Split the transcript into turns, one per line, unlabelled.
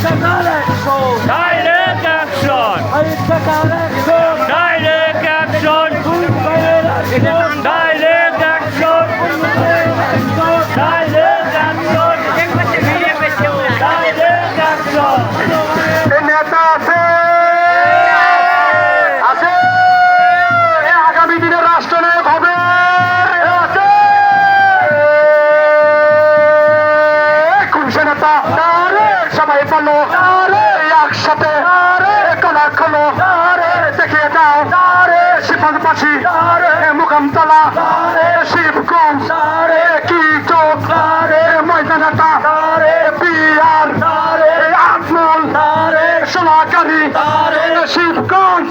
Direct action! Direct action! Direct action! Direct action! Direct action!
নেতা আছে আছে আগামী দিনে রাষ্ট্রনায়ক হবে আছে কুলসে নেতা পাশি আরে মুকামতলা আরে শিবগঞ্জ আরে কি চোখ আরে ময়দানাটা আরে বিয়ার আরে সোনাকারী আরে শিবগঞ্জ